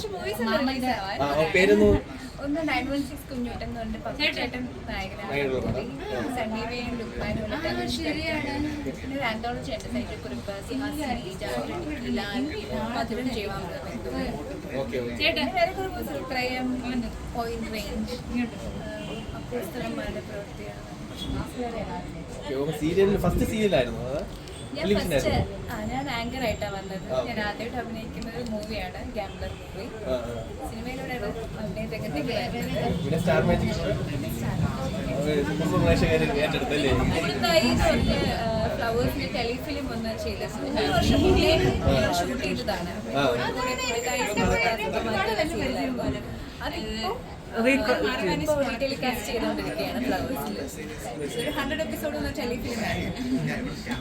കുറച്ച് പേരൊന്ന് ഒന്ന് നയൻ വൺ സിക്സ് കുഞ്ഞൂട്ടൻ എന്ന് പറഞ്ഞിട്ട് പപ്പുചേട്ടൻ നായകനാണ്. നായകനുള്ള പടം. ആ. ലുക്മാനും പിന്നെ ഒരു ആന്തോളജി ഉണ്ട് സൈറ്റിൽ കുറിപ്പ് സിംഹാസനി ജാഗ്രതി ലാൽ മധുരം ജീവാമൃതം ഓക്കെ ഓക്കെ. ചേട്ടൻ. വേറെ പോയിന്റ് റേഞ്ച് പ്രവൃത്തിയാണ് സീരിയലിൽ ഫസ്റ്റ് സീരിയലായിരുന്നു അത്? ഞാൻ ഫസ്റ്റ് ആ ഞാൻ ആങ്കർ ആയിട്ടാണ് വന്നത്. ഞാൻ ആദ്യമായിട്ട് അഭിനയിക്കുന്ന ഒരു മൂവിയാണ് ഗാംബ്ലർ മൂവി സിനിമയിലൂടെയാണ് അഭിനയ രംഗത്തേക്ക് പിന്നെ സ്റ്റാർ മാജിക് ഫ്ലവേഴ്സിന്റെ ടെലിഫിലിം ഒന്ന് ചെയ്ത ഷൂട്ട് ചെയ്തതാണ്. കോഴിക്കോട്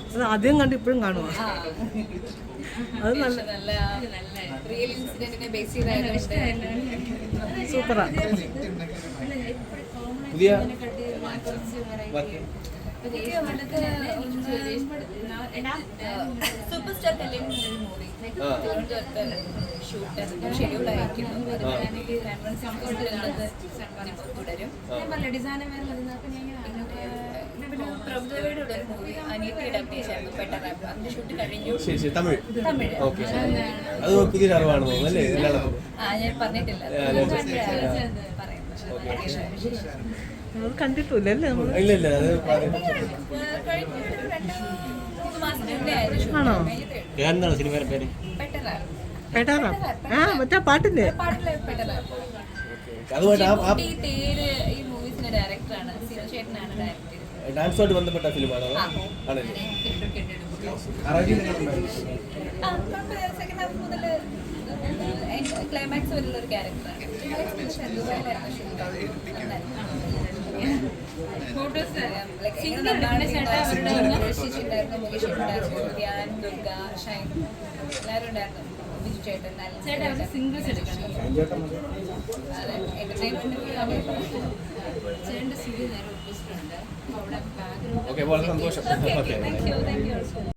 അത് ആദ്യം കണ്ട് ഇപ്പോഴും കാണുക ആ. അത് നല്ല നല്ല റിയൽ ഇൻസിഡന്റിനെ ബേസ് ചെയ്തായതുകൊണ്ട് സൂപ്പറാ. പുതിയ സൂപ്പർ സ്റ്റാർ കല്യാണം എന്നൊരു മൂവി. തിരുവനന്തപുരത്ത് ഷൂട്ട് ഷെഡ്യൂൾ ആയിരിക്കുന്നു തുടരും പ്രഭുദേവയുടെ ഒരു മൂവി അതിന്റെ ഷൂട്ട് കഴിഞ്ഞു തമിഴ് തമിഴ് അത് തോന്നുന്നു അല്ലേ. ആ ഞാൻ പറഞ്ഞിട്ടില്ല. അത് കണ്ടിട്ടില്ല അല്ലേ നമ്മൾ ആണോ? എന്താണ് സിനിമയുടെ പേര്? പെട്ട റാപ്പ് ആ മറ്റേ പാട്ടിന്റെ ഡാൻസുമായിട്ട് ബന്ധപ്പെട്ട ഫിലിമാണോ? ആ. ആണല്ലേ. സെക്കൻഡ് ഹാഫ് മുതൽ ക്ലൈമാക്സ് വരെയുള്ള ഒരു ക്യാരക്ടറാണ് ഉണ്ടായിരുന്നു ബിജു ചേട്ടൻ നല്ല സിംഗിൾസ് എടുക്കണം ഓക്കെ വളരെ സന്തോഷം okay okay thank you thank you